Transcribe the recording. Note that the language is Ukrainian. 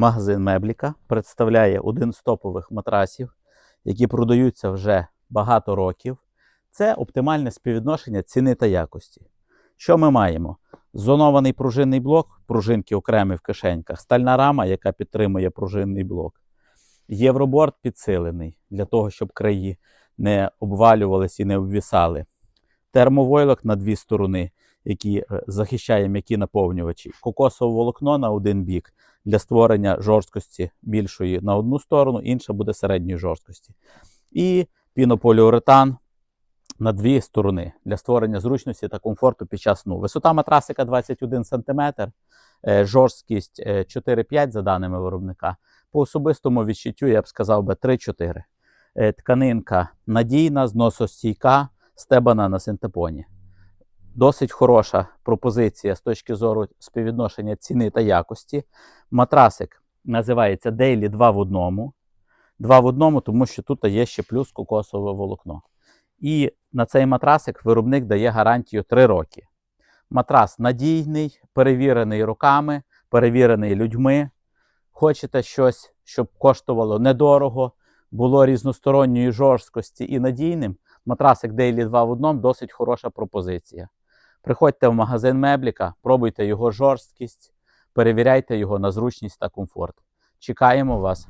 Магазин Мебліка представляє один з топових матрасів, які продаються вже багато років. Це оптимальне співвідношення ціни та якості. Що ми маємо? Зонований пружинний блок, пружинки окремі в кишеньках, стальна рама, яка підтримує пружинний блок. Євроборд підсилений для того, щоб краї не обвалювались і не обвісали. Термовойлок на дві сторони, які е, захищає м'які наповнювачі. Кокосове волокно на один бік для створення жорсткості більшої на одну сторону, інша буде середньої жорсткості. І пінополіуретан на дві сторони для створення зручності та комфорту під час сну. Висота матрасика 21 см, е, жорсткість е, 4-5 за даними виробника. По особистому відчуттю я б сказав би 3-4. Е, Тканинка надійна, зносостійка, стебана на синтепоні. Досить хороша пропозиція з точки зору співвідношення ціни та якості. Матрасик називається Daily 2 в одному. 2 в одному, тому що тут є ще плюс кокосове волокно. І на цей матрасик виробник дає гарантію 3 роки. Матрас надійний, перевірений руками, перевірений людьми. Хочете щось, щоб коштувало недорого, було різносторонньої жорсткості і надійним. Матрасик Daily 2 в одному досить хороша пропозиція. Приходьте в магазин Мебліка, пробуйте його жорсткість, перевіряйте його на зручність та комфорт. Чекаємо вас